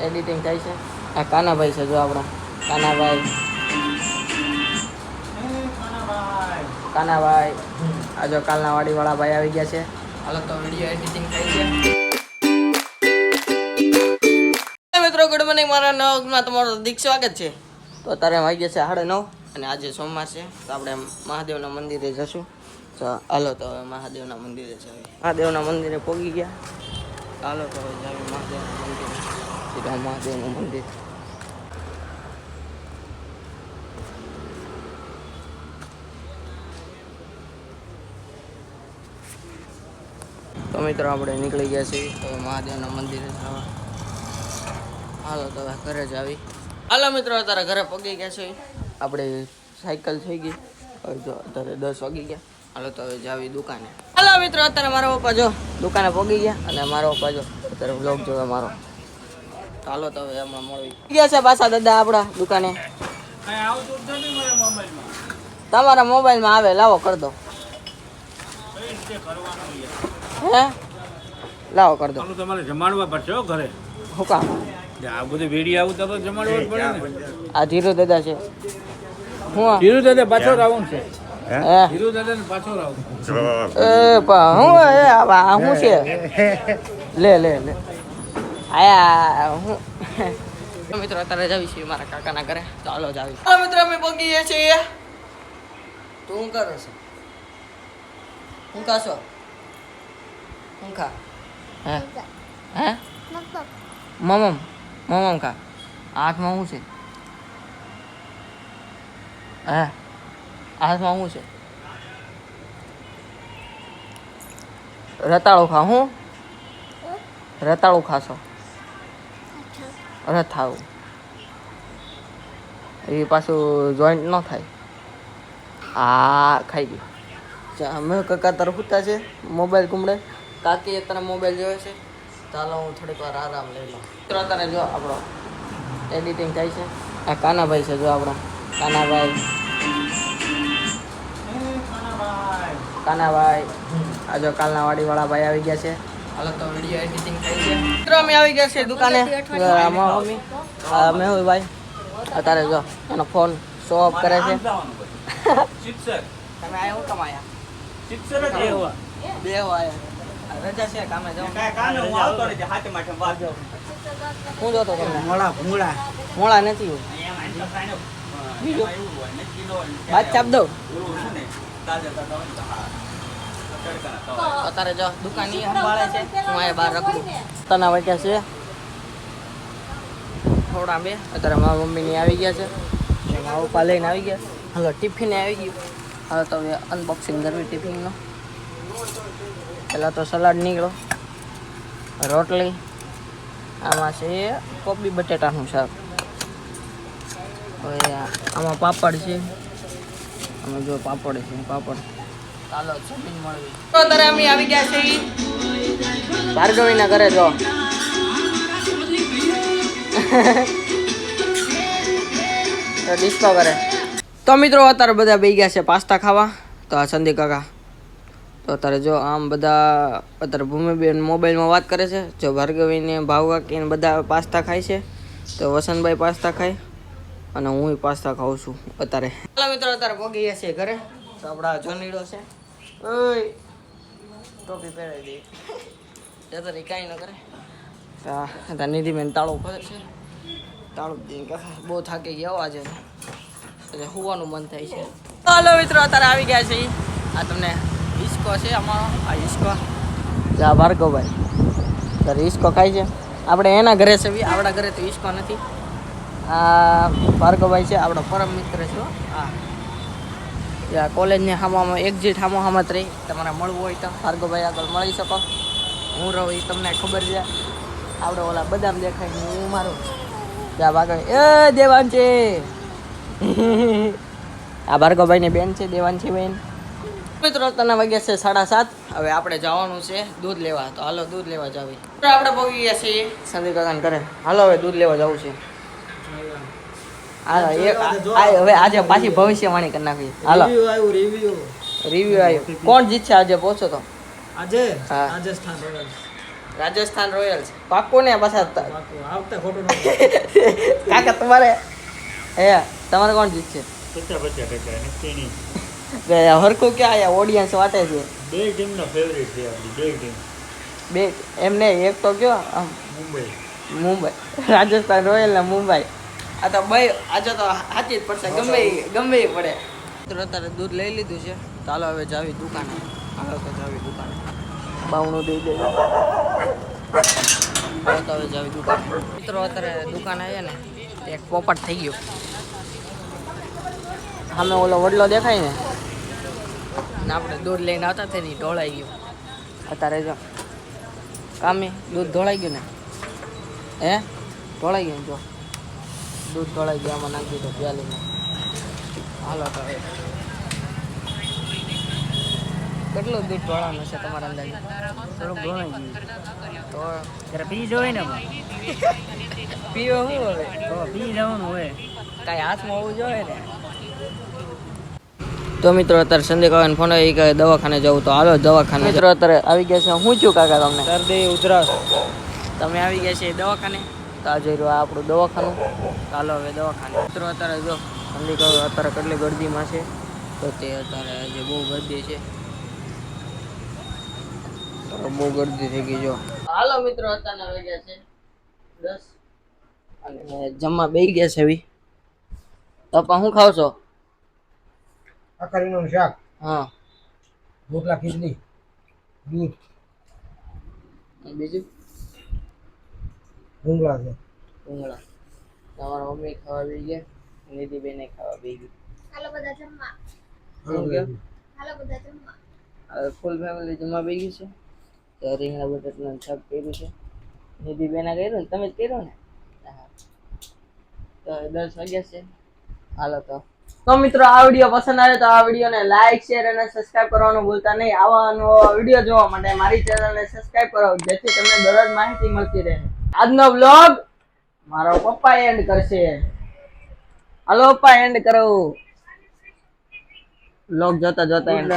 Editing થાય છે. આ કાનાભાઈ છે જો આપણો. કાનાભાઈ. કાનાભાઈ. આ જો કાલના વાડીવાળા ભાઈ આવી ગયા છે. હાલો તો વીડિયો એડિટિંગ થાય છે મિત્રો ગુડ મોર્નિંગ મારા નવમાં તમારું દીક સ્વાગત છે. તો અત્યારે વાગી ગયા છે સાડા નવ અને આજે સોમવાર છે. તો આપણે મહાદેવના મંદિરે જશું. તો હાલો તો હવે મહાદેવના મંદિરે જઈએ. મહાદેવના મંદિરે પહોંચી ગયા. ચાલો તો જાવી મહાદેવનું મંદિર. સીધા મહાદેવનું મંદિર. તો મિત્રો, આપણે નીકળી ગયા છીએ. તો મહાદેવના મંદિરે જવા. હાલો, તો ઘરે જ આવી. હાલો, મિત્રો તારા ઘરે પગી ગયા છે આપણે સાયકલ થઈ ગઈ. જો, અત્યારે દસ વાગી ગયા. હાલો, તો હવે જાવી દુકાને. હાલો મિત્રો. અત્યારે મારો પપ્પા જો દુકાને પગી ગયા અને મારો પપ્પા જો અત્યારે બ્લોગ જોવે મારો. ચાલો તો હવે હમણાં મળવી. ગયા છે પાછા દાદા આપણા દુકાને. તમારા મોબાઈલમાં આવે લાવો કર દો. હે? લાવો કર દો. તમારે જમાડવા પડશે ઘરે. હું કામ? આ બધું વેડી આવું તો તો જમાડવા પડે ને. આ ધીરુ દાદા છે. હું ધીરુ દાદા પાછો રાઉન્ડ છે. હે? શું છે? લે લે લે. આયા હું. મિત્રો અત્યારે જ છીએ મારા કાકાના ઘરે. ચાલો જ આવી ચાલો મિત્રો અમે પગીએ છીએ. તું શું કરો છો? હું ખાશો હું ખા? હે? હે? મમમ. મમમ ખા. હાથમાં શું છે? હે? હાથમાં શું છે? રતાળું ખા હું? રતાળું ખાશો. રથાવું એ પાછું જોઈન્ટ ન થાય. આ ખાઈ ગયું. અમે કાકા તાર હુતા છે? મોબાઈલ કુમડે કાકી અત્યારે મોબાઈલ જોવે છે. ચાલો, હું થોડીક વાર આરામ લઈ લઉં. મિત્રો, અત્યારે જો આપણો એડિટિંગ થાય છે. આ કાનાભાઈ છે, જો આપણો કાનાભાઈ. કાનાભાઈ આ જો કાલના વાડીવાળા ભાઈ આવી ગયા છે. હાલો તો વીડિયો એડિટિંગ થાય છે. મિત્રો અમે આવી ગયા છે દુકાને. આમાં મમ્મી આ મેહુલ ભાઈ. અત્યારે જો એનો ફોન શો ઓફ કરે છે. શિક્ષક. તમે આયા હું કમાયા શિક્ષક જ એવા બે આયા. રજા છે કામે જાઉં હું જોતો તમને? મોળા ભૂંગળા મોળા નથી હું. બીજું? બાદ ચાપ દઉં. અત્યારે જો દુકાન ઈ સંભાળે છે. હું અહીંયા બહાર રાખું. તના વાગ્યા છે. થોડા બે. અત્યારે મારા મમ્મીની આવી ગયા છે. મારા પપ્પા લઈને આવી ગયા હલો, ટિફિન આવી ગયું. હવે તો હવે અનબોક્સિંગ કરવી ટિફિનનો પહેલાં તો સલાડ નીકળો. રોટલી. આમાં છે કોબી બટેટાનું શાક. હવે આમાં પાપડ છે. આમાં જો પાપડ છે, પાપડ. ચાલો જમીન મળવી? તો અત્યારે અમે આવી ગયા છે ભાર્ગવીના ઘરે જો. તો ડિસ્કો કરે. તો મિત્રો અત્યારે બધા બે ગયા છે પાસ્તા ખાવા. તો આ સંદી કાકા. તો અત્યારે જો આમ બધા અત્યારે ભૂમિબેન મોબાઈલમાં વાત કરે છે. જો ભાર્ગવીને ભાવ ભાવકાકીને બધા પાસ્તા ખાય છે. તો વસંતભાઈ પાસ્તા ખાય અને હું પાસ્તા ખાઉં છું અત્યારે. ચાલો મિત્રો અત્યારે પગી ગયા છે ઘરે. તો આપણા જોનીડો છે. ઓય. ટોપી પહેરાવી દે રહી કાંઈ ન કરે. તો નિધિ બેન તાળો ખોલે છે. તાળો બહુ થાકી ગયા આજે. એટલે હોવાનું મન થાય છે. હાલો મિત્રો અત્યારે આવી ગયા છે. આ તમને હિસ્કો છે અમારો આ હિસ્કો જા ભાર્ગવભાઈ ત્યારે હિસ્કો ખાય છે? આપણે એના ઘરે છે આપણા ઘરે તો હિસ્કો નથી. આ ભાર્ગવભાઈ છે આપણો પરમ મિત્ર છે હો. ત્યાં કોલેજની હામામાં એક્ઝિટ હામો હામત રહી. તમારે મળવું હોય તો ભાર્ગવભાઈ આગળ મળી શકો. હું રહું એ તમને ખબર છે. આપણે ઓલા બદામ દેખાય હું મારું. ત્યાં ભાર્ગવ એ દેવાન છે આ ભાર્ગવભાઈની બેન છે, દેવાંશી બેન. મિત્રો, તને વાગ્યા છે સાડા સાત. હવે આપણે જવાનું છે દૂધ લેવા. તો હાલો, દૂધ લેવા જાવી. આપણે પહોંચી ગયા છીએ. સંદીપ કાકાને કરે હાલો, હવે દૂધ લેવા જવું છે. હાલો હવે આજે પાછી ભવિષ્યવાણી કરી નાખી હાલો. આવ્યું રિવ્યુ રિવ્યુ આવ્યો. કોણ જીતશે આજે? પહોંચો તો. આજે? હા. રાજસ્થાન રોયલ્સ. રાજસ્થાન રોયલ્સ. પાક્કો ને પાછા આવતા ખોટું કાકા તમારે હે તમારે કોણ જીતશે? હરખું ક્યાં આયા? ઓડિયન્સ વાટે છે. બે ટીમનો ફેવરિટ છે આપણી બે ટીમ બે એમને એક તો કયો? આમ મુંબઈ. મુંબઈ. રાજસ્થાન રોયલ ને મુંબઈ. આ તો ભાઈ આજે તો સાચી જ પડશે. ગમે ગમે પડે. મિત્રો અત્યારે દૂધ લઈ લીધું છે. ચાલો હવે જાવી દુકાને. હાલો તો જાવી દુકાને. બાવણું દઈ દે. તો હવે જાવી દુકાને. મિત્રો અત્યારે દુકાન આવ્યા ને એક પોપટ થઈ ગયો. સામે ઓલો વડલો દેખાય ને? ને આપણે દૂધ લઈને આવતા થઈ ને ઢોળાઈ ગયું. અત્યારે જો કામે દૂધ ઢોળાઈ ગયું ને? હે? ઢોળાઈ ગયું જો. દૂધ ઢોળાઈ ગયા આમાં નાખી દીધું પ્યાલીમાં હાલો તો હવે. કેટલું દૂધ ઢોળવાનું છે તમારા અંદાજે? થોડુંક ગયું તો ત્યારે પી જોઈ ને પીવો શું હવે? તો પી જવાનું હોય. કાંઈ હાથમાં હોવું જોઈએ ને? તો મિત્રો અત્યારે સંદીપ કાકાને ફોન આવી કે દવાખાને જવું. તો હાલો દવાખાને મિત્રો અત્યારે આવી ગયા છે. હું છું કાકા તમને? શરદી ઉધરસ. તમે આવી ગયા છે દવાખાને? તો આ જોઈ રહ્યો આ આપણું દવાખાનું. ચાલો હવે દવાખાનું. મિત્રો અત્યારે જો ઠંડી અત્યારે કેટલી ગરદીમાં છે તો તે અત્યારે જે બહુ ગરદી છે. બહુ ગરદી થઈ ગઈ જો. હાલો મિત્રો અત્યારે આવી ગયા છે દસ. અને જમવા બેસી ગયા છે એવી તપા શું ખાવ છો? આકારીનું શાક. હા. રોટલા ખીચડી દૂધ. બીજું? ભૂંગળા છે. ભૂંગળા. તમારા મમ્મી ખાવા બી ગયા નિધિબેને ખાવા બી ગઈ હાલો બધા જમવા. હાલો બધા જમવા. હવે ફૂલ ફેમિલી જમવા બેગી છે. તો રીંગણા બટાટાનું શાક કર્યું છે. નિધિબેના કર્યું ને? તમે જ કર્યું ને? હા. તો દસ વાગ્યા છે. હાલો તો. તો મિત્રો આ વીડિયો પસંદ આવે તો આ વિડીયોને લાઈક શેર અને સબસ્ક્રાઇબ કરવાનું ભૂલતા નહીં. આવા નવો વીડિયો જોવા માટે મારી ચેનલને સબસ્ક્રાઇબ કરો. જેથી તમને દરરોજ માહિતી મળતી રહે. આજનો બ્લોગ મારો પપ્પા એન્ડ કરશે. હાલો પપ્પા એન્ડ કરો. બ્લોગ જોતા જોતા એન્ડ